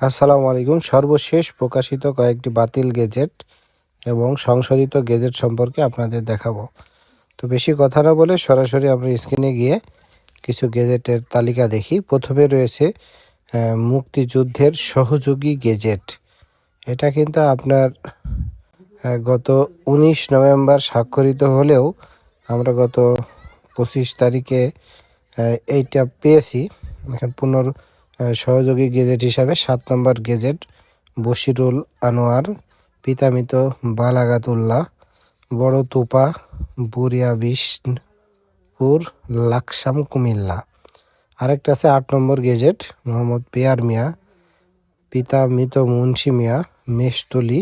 আসসালামু আলাইকুম। সর্বশেষ প্রকাশিত কয়েকটি বাতিল গেজেট এবং সংশোধিত গেজেট সম্পর্কে আপনাদের দেখাবো। তো বেশি কথা না বলে সরাসরি আমরা স্ক্রিনে গিয়ে কিছু গেজেটের তালিকা দেখি। প্রথমে রয়েছে মুক্তিযুদ্ধের সহযোগী গেজেট। এটা কিন্তু আপনার গত উনিশ নভেম্বর স্বাক্ষরিত হলেও আমরা গত পঁচিশ তারিখে এইটা পেয়েছি। এখন পুনর সহযোগী গেজেট হিসাবে সাত নম্বর গেজেট বশিরুল আনোয়ার, পিতামিত বালাগাতুল্লাহ, বড় তুপা বুরিয়া বিষ্ণুপুর লাকসাম কুমিল্লা। আরেকটা আছে আট নম্বর গেজেট, মোহাম্মদ পেয়ার মিয়া পিতা মৃত মুন্সি মিয়া মেষতলি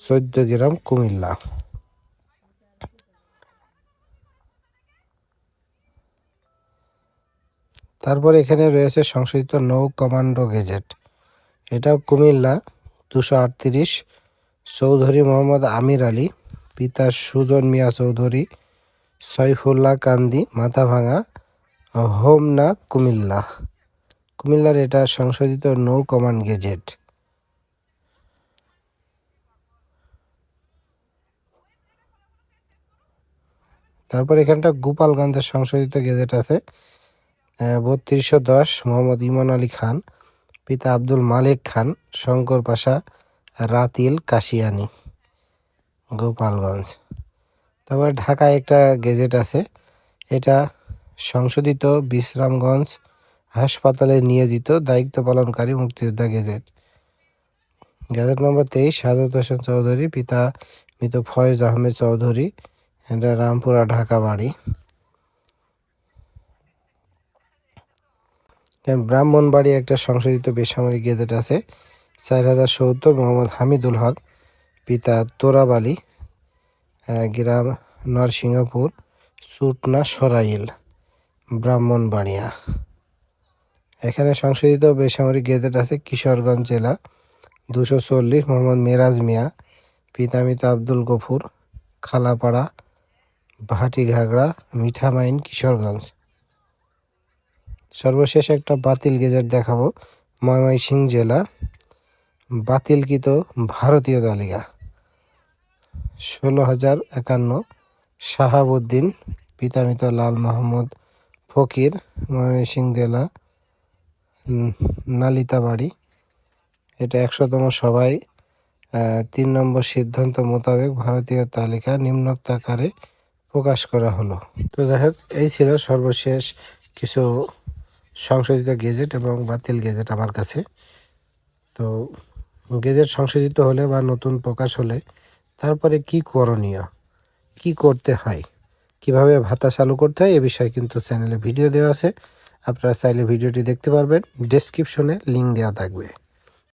চোদ্দ গ্রাম কুমিল্লা। তারপর এখানে রয়েছে সংশোধিত নৌ কমান্ডো গেজেট। এটাও কুমিল্লা, দুশো আটত্রিশ, চৌধুরী মোহাম্মদ আমির আলী, পিতা সুজন মিয়া চৌধুরী, সৈফুল্লাহ কান্দি, মাথাভাঙা, হোমনা, কুমিল্লা। কুমিল্লার এটা সংশোধিত নৌ কমান্ড গেজেট। তারপর এখানটা গোপালগঞ্জের সংশোধিত গেজেট আছে। বত্রিশশো দশ মোহাম্মদ ইমান আলী খান, পিতা আব্দুল মালিক খান, শঙ্কর পাশা, রাতিল কাশিয়ানি, গোপালগঞ্জ। তারপর ঢাকায় একটা গেজেট আছে। এটা সংশোধিত বিশ্রামগঞ্জ হাসপাতালে নিয়োজিত দায়িত্ব পালনকারী মুক্তিযোদ্ধা গেজেট। গেজেট নম্বর তেইশ সাদত হোসেন চৌধুরী, পিতা মৃত ফয়েজ আহমেদ চৌধুরী, এটা রামপুরা ঢাকা বাড়ি। ব্রাহ্মণবাড়ি একটা সংশোধিত বেসামরিক গেজেট আছে, চার হাজার সত্তর মোহাম্মদ হামিদুল হক, পিতা তোরাব আলী গ্রাম নরসিংহপুর, চুটনা সরাইল, ব্রাহ্মণবাড়িয়া। এখানে সংশোধিত বেসামরিক গেজেট আছে কিশোরগঞ্জ জেলা, দুশো চল্লিশ মোহাম্মদ মেরাজ মিয়া পিতামিত আব্দুল গফুর, খালাপাড়া ভাটি ঘাগড়া মিঠামাইন, কিশোরগঞ্জ। সর্বশেষ একটা বাতিল গেজেট দেখাবো। ময়মনসিংহ জেলা। বাতিলকৃত ভারতীয় তালিকা। ষোলো হাজার একান্ন শাহাবুদ্দিন পিতামিত লাল মাহমুদ ফকির ময়মনসিংহ জেলা নালিতাবাড়ি। এটা একশোতম আহ, তিন নম্বর সিদ্ধান্ত মোতাবেক ভারতীয় তালিকা নিম্নোক্ত আকারে প্রকাশ করা হলো। তো যাই হোক এই ছিল সর্বশেষ কিছু সংশোধিত গেজেট এবং বাতিল গেজেট আমার কাছে। তো গেজেট সংশোধিত হলে বা নতুন প্রকাশ হলে তারপরে কি করণীয়? কি করতে হয়? কীভাবে ভাতা চালু করতে হয়? এ বিষয়ে কিন্তু চ্যানেলে ভিডিও দেওয়া আছে। আপনারা চাইলে ভিডিওটি দেখতে পারবেন। ডেসক্রিপশনে লিঙ্ক দেওয়া থাকবে।